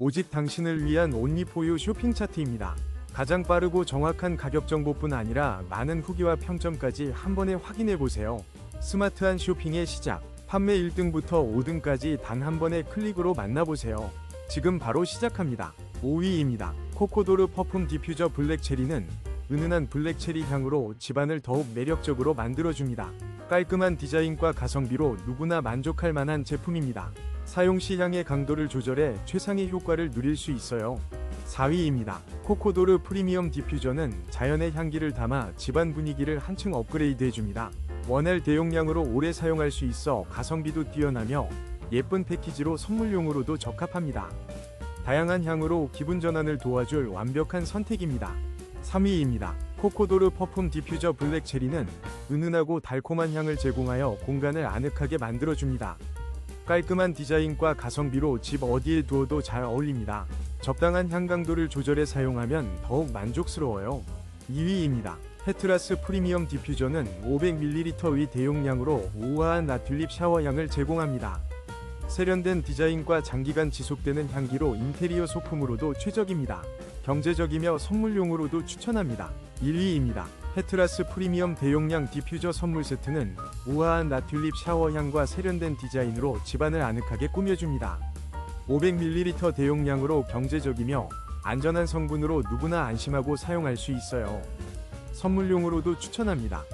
오직 당신을 위한 온리포유 쇼핑 차트입니다. 가장 빠르고 정확한 가격 정보뿐 아니라 많은 후기와 평점까지 한 번에 확인해 보세요. 스마트한 쇼핑의 시작. 판매 1등부터 5등까지 단 한 번의 클릭으로 만나보세요. 지금 바로 시작합니다. 5위입니다. 코코도르 퍼퓸 디퓨저 블랙 체리는 은은한 블랙 체리 향으로 집안을 더욱 매력적으로 만들어줍니다. 깔끔한 디자인과 가성비로 누구나 만족할 만한 제품입니다. 사용 시 향의 강도를 조절해 최상의 효과를 누릴 수 있어요. 4위입니다. 코코도르 프리미엄 디퓨저는 자연의 향기를 담아 집안 분위기를 한층 업그레이드 해줍니다. 원L 대용량으로 오래 사용할 수 있어 가성비도 뛰어나며 예쁜 패키지로 선물용으로도 적합합니다. 다양한 향으로 기분 전환을 도와줄 완벽한 선택입니다. 3위입니다. 코코도르 퍼퓸 디퓨저 블랙 체리는 은은하고 달콤한 향을 제공하여 공간을 아늑하게 만들어줍니다. 깔끔한 디자인과 가성비로 집 어디에 두어도 잘 어울립니다. 적당한 향 강도를 조절해 사용하면 더욱 만족스러워요. 2위입니다. 페트라스 프리미엄 디퓨저는 500ml의 대용량으로 우아한 나튤립 샤워향을 제공합니다. 세련된 디자인과 장기간 지속되는 향기로 인테리어 소품으로도 최적입니다. 경제적이며 선물용으로도 추천합니다. 1위입니다. 페트라스 프리미엄 대용량 디퓨저 선물 세트는 우아한 나튤립 샤워향과 세련된 디자인으로 집안을 아늑하게 꾸며줍니다. 500ml 대용량으로 경제적이며 안전한 성분으로 누구나 안심하고 사용할 수 있어요. 선물용으로도 추천합니다.